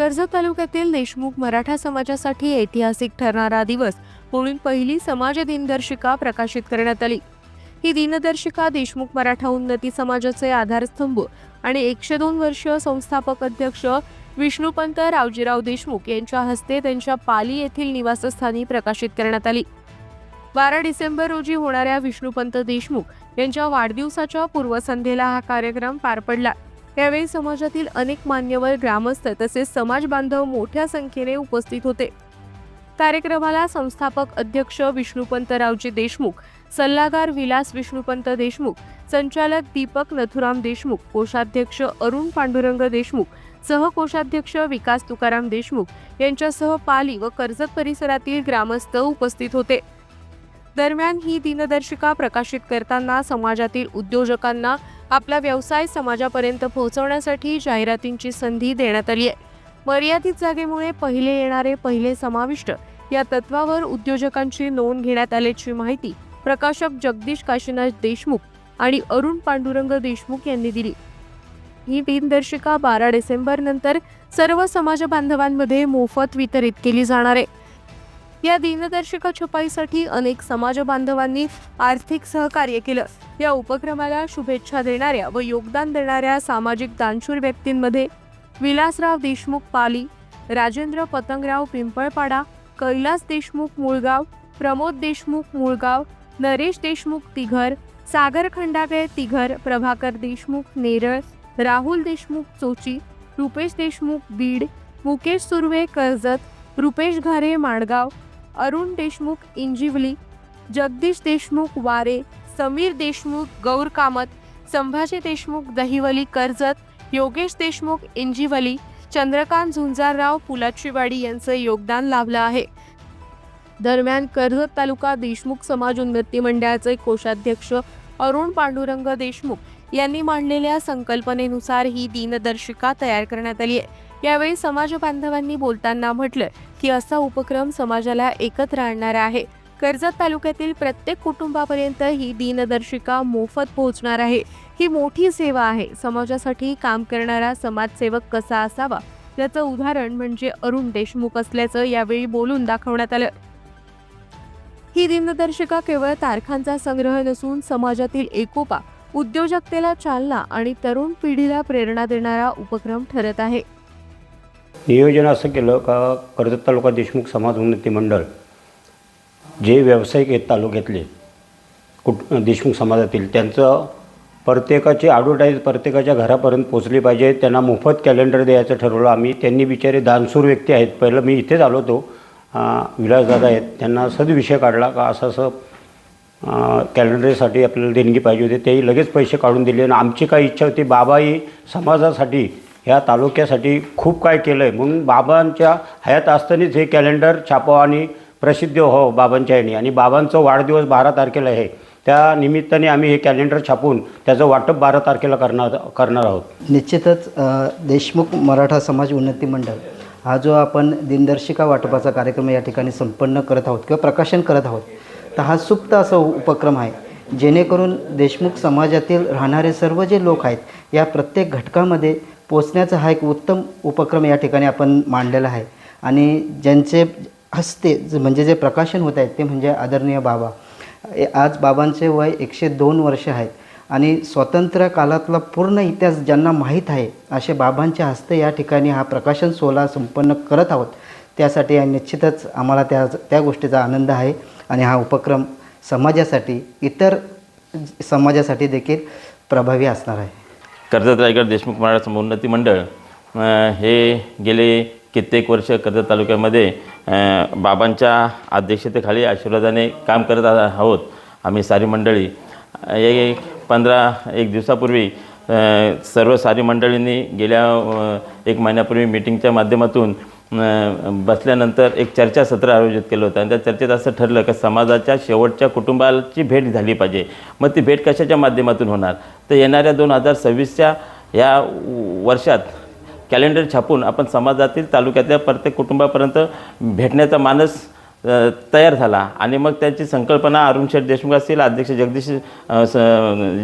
कर्जत तालुक्यातील देशमुख मराठा समाजासाठी ऐतिहासिक ठरणारा दिवस म्हणून पहिली समाज दिनदर्शिका प्रकाशित करण्यात आली. ही दिनदर्शिका देशमुख मराठा उन्नती समाजाचे आधारस्तंभ आणि एकशे दोन वर्ष संस्थापक अध्यक्ष विष्णुपंत रावजीराव देशमुख यांच्या हस्ते त्यांच्या पाली येथील निवासस्थानी प्रकाशित करण्यात आली. बारा डिसेंबर रोजी होणाऱ्या विष्णुपंत देशमुख यांच्या वाढदिवसाच्या पूर्वसंध्येला हा कार्यक्रम पार पडला. यावेळी समाजातील अनेक मान्यवर ग्रामस्थ तसेच समाज बांधव मोठ्या संख्येने उपस्थित होते. कार्यक्रमाला संस्थापक अध्यक्ष विष्णुपंतरावजी देशमुख सल्लागार विलास विष्णुपंत देशमुख संचालक दीपक नथुराम देशमुख कोषाध्यक्ष अरुण पांडुरंग देशमुख सहकोषाध्यक्ष विकास तुकाराम देशमुख यांच्यासह पाली व कर्जत परिसरातील ग्रामस्थ उपस्थित होते. दरम्यान ही दिनदर्शिका प्रकाशित करताना समाजातील उद्योजकांना आपला व्यवसाय समाजापर्यंत पोहोचवण्यासाठी जाहिरातींची संधी देण्यात आली आहे. मर्यादित जागेमुळे पहिले येणारे पहिले समाविष्ट या तत्वावर उद्योजकांची नोंद घेण्यात आल्याची माहिती प्रकाशक जगदीश काशीनाथ देशमुख आणि अरुण पांडुरंग देशमुख यांनी दिली. ही दिनदर्शिका बारा डिसेंबर नंतर सर्व समाज बांधवांमध्ये मोफत वितरित केली जाणार आहे. या दिनदर्शिका छपाईसाठी अनेक समाज बांधवांनी आर्थिक सहकार्य केलं. या उपक्रमाला शुभेच्छा देणाऱ्या व योगदान देणाऱ्या सामाजिक दानशूर व्यक्तींमध्ये विलासराव देशमुख पाली राजेंद्र पतंगराव पिंपळपाडा कैलास देशमुख मुळगाव प्रमोद देशमुख मुळगाव नरेश देशमुख तिघर सागर खंडागळे तिघर प्रभाकर देशमुख नेरळ राहुल देशमुख चोची रुपेश देशमुख बीड मुकेश सुर्वे कर्जत रुपेश घारे माणगाव अरुण देशमुख इंजिवली जगदीश देशमुख वारे समीर देशमुख गौर कामत संभाजी देशमुख दहिवली कर्जत योगेश देशमुख इंजिवली चंद्रकांत झुंजारराव पुलाचीवाडी यांचं योगदान लाभलं आहे. दरम्यान कर्जत तालुका देशमुख समाज उन्नती मंडळाचे कोषाध्यक्ष अरुण पांडुरंग देशमुख यांनी मांडलेल्या संकल्पनेनुसार ही दिनदर्शिका तयार करण्यात आली आहे. यावेळी समाज बांधवांनी बोलताना म्हटलं की असा उपक्रम समाजाला एकत्र आणणारा आहे. कर्जत तालुक्यातील प्रत्येक कुटुंबापर्यंत ही दिनदर्शिका मोफत पोहोचणार आहे. ही मोठी सेवा आहे. समाजासाठी काम करणारा समाजसेवक कसा असावा? याचं उदाहरण म्हणजे अरुण देशमुख असल्याचं यावेळी बोलून दाखवण्यात आलं. ही दिनदर्शिका केवळ तारखांचा संग्रह नसून समाजातील एकोपा उद्योजकतेला चालना आणि तरुण पिढीला प्रेरणा देणारा उपक्रम ठरत आहे. नियोजन असं केलं का कर्जत तालुका देशमुख समाज उन्नती मंडळ जे व्यावसायिक आहेत तालुक्यातले कुट देशमुख समाजातील त्यांचं प्रत्येकाची ॲडव्हर्टाईज प्रत्येकाच्या घरापर्यंत पोचली पाहिजे. त्यांना मोफत कॅलेंडर द्यायचं ठरवलं. आम्ही त्यांनी बिचारे दानसूर व्यक्ती आहेत. पहिलं मी इथेच आलो होतो. विलासदादा आहेत त्यांना सदविषय काढला का असं असं कॅलेंडरसाठी आपल्याला देणगी पाहिजे होती तेही लगेच पैसे काढून दिले. आणि आमची काय इच्छा होती बाबाही समाजासाठी ह्या तालुक्यासाठी खूप काय केलं आहे म्हणून बाबांच्या हयात असतानाच हे कॅलेंडर छापावं आणि प्रसिद्ध व्हावं बाबांच्या ह्याने. आणि बाबांचं वाढदिवस बारा तारखेला आहे. त्या निमित्ताने आम्ही हे कॅलेंडर छापून त्याचं वाटप बारा तारखेला करणार करणार आहोत. निश्चितच देशमुख मराठा समाज उन्नती मंडळ हा जो आपण दिनदर्शिका वाटपाचा कार्यक्रम या ठिकाणी संपन्न करत आहोत किंवा प्रकाशन करत आहोत तर हा सुप्त असा उपक्रम आहे जेणेकरून देशमुख समाजातील राहणारे सर्व जे लोक आहेत या प्रत्येक घटकामध्ये पोचण्याचा हा एक उत्तम उपक्रम या ठिकाणी आपण मांडलेला आहे. आणि ज्यांचे हस्ते ज- म्हणजे जे प्रकाशन होत आहेत ते म्हणजे आदरणीय बाबा. आज बाबांचे वय एकशे दोन वर्ष आहेत आणि स्वातंत्र्य काळातला पूर्ण इतिहास ज्यांना माहीत आहे असे बाबांच्या हस्ते या ठिकाणी हा प्रकाशन सोहळा संपन्न करत आहोत. त्यासाठी निश्चितच आम्हाला त्या त्या गोष्टीचा आनंद आहे आणि हा उपक्रम समाजासाठी इतर समाजासाठी देखील प्रभावी असणार आहे. कर्जत रायगड देशमुख मराठा समुन्नती मंडळ हे गेले कित्येक वर्ष कर्जत तालुक्यामध्ये बाबांच्या अध्यक्षतेखाली आशीर्वादाने काम करत आहोत. आम्ही सारी मंडळी अ, पंधरा एक दिवसापूर्वी सर्व सारी मंडळींनी गेल्या एक महिन्यापूर्वी मिटिंगच्या माध्यमातून बसल्यानंतर एक चर्चासत्र आयोजित केलं होतं. आणि त्या चर्चेत असं ठरलं की समाजाच्या शेवटच्या कुटुंबाची भेट झाली पाहिजे. मग ती भेट कशाच्या माध्यमातून होणार? तर येणाऱ्या दोन हजार सव्वीसच्या या वर्षात कॅलेंडर छापून आपण समाजातील तालुक्यातल्या प्रत्येक कुटुंबापर्यंत भेटण्याचा मानस तयार झाला. आणि मग त्यांची संकल्पना अरुण शेठ देशमुख असतील अध्यक्ष जगदीश स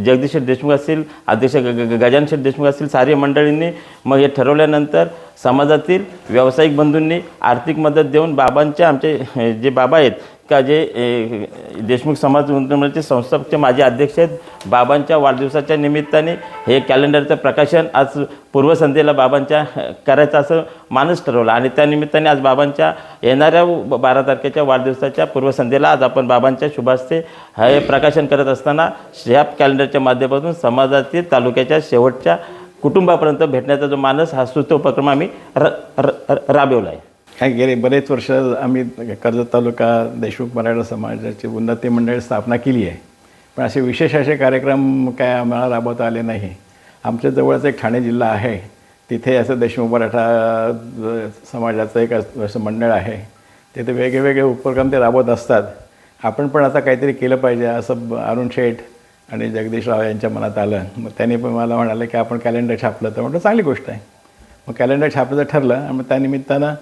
जगदीश शेठ देशमुख असतील अध्यक्ष ग ग- शेठ देशमुख असतील सारी मंडळींनी मग हे ठरवल्यानंतर समाजातील व्यावसायिक बंधूंनी आर्थिक मदत देऊन बाबांचे आमचे जे बाबा आहेत का जे देशमुख समाज उन्नमचे संस्थापकचे माजी अध्यक्ष आहेत. बाबांच्या वाढदिवसाच्या निमित्ताने हे कॅलेंडरचं प्रकाशन आज पूर्वसंध्येला बाबांच्या करायचं असं मानस ठरवलं. आणि त्या निमित्ताने आज बाबांच्या येणाऱ्या बारा तारखेच्या वाढदिवसाच्या पूर्वसंध्येला आज आपण बाबांच्या शुभास्ते हे प्रकाशन करत असताना ह्या कॅलेंडरच्या माध्यमातून समाजातील तालुक्याच्या शेवटच्या कुटुंबापर्यंत भेटण्याचा जो मानस हा सुस्त उपक्रम आम्ही र र- राबवला आहे काय गेले बरेच वर्ष आम्ही कर्जत तालुका देशमुख मराठा समाजाची उन्नती मंडळ स्थापना केली आहे. पण असे विशेष असे कार्यक्रम काय आम्हाला राबवता आले नाही. आमच्या जवळच एक ठाणे जिल्हा आहे. तिथे असं देशमुख मराठा समाजाचं एक असं मंडळ आहे. तिथे वेगवेगळे उपक्रम ते राबवत असतात. आपण पण आता काहीतरी केलं पाहिजे असं अरुण शेठ आणि जगदीश राव यांच्या मनात आलं. मग त्यांनी पण मला म्हणाले की आपण कॅलेंडर छापलं. तर म्हटलं चांगली गोष्ट आहे. मग कॅलेंडर छापायचं ठरलं आणि मग त्यानिमित्तानं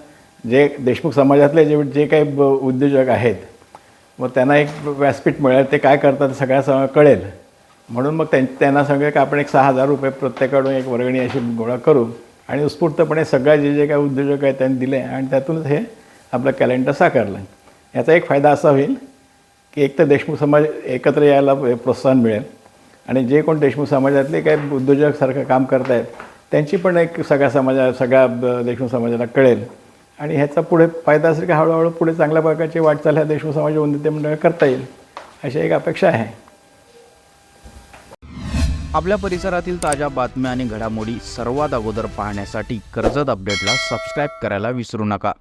जे देशमुख समाजातले जे जे काही ब- उद्योजक आहेत मग त्यांना एक व्यासपीठ मिळेल ते काय करतात सगळ्या स कळेल. म्हणून मग त्यां त्यांना सांगेल की आपण एक सहा हजार रुपये प्रत्येकाकडून एक वर्गणी अशी गोळा करू आणि उत्स्फूर्तपणे सगळ्या जे जे काही उद्योजक आहेत त्यांनी दिले आणि त्यातूनच हे आपलं कॅलेंडर साकारलं. याचा एक फायदा असा होईल की एक तर देशमुख समाज एकत्र यायला प्रोत्साहन मिळेल आणि जे कोण देशमुख समाजातले काही उद्योजकसारखं काम करत आहेत त्यांची पण एक सगळ्या समाजा सगळ्या ब- देशमुख समाजाला कळेल. आणि ह्याचा पुढे फायदा असेल की हळूहळू पुढे चांगल्या प्रकारची वाटचाल ह्या देशमुख समाज उन्नती मंडळ करता येईल अशी एक अपेक्षा आहे. आपल्या परिसरातील ताज्या बातम्या आणि घडामोडी सर्वात अगोदर पाहण्यासाठी कर्जत अपडेटला सबस्क्राईब करायला विसरू नका.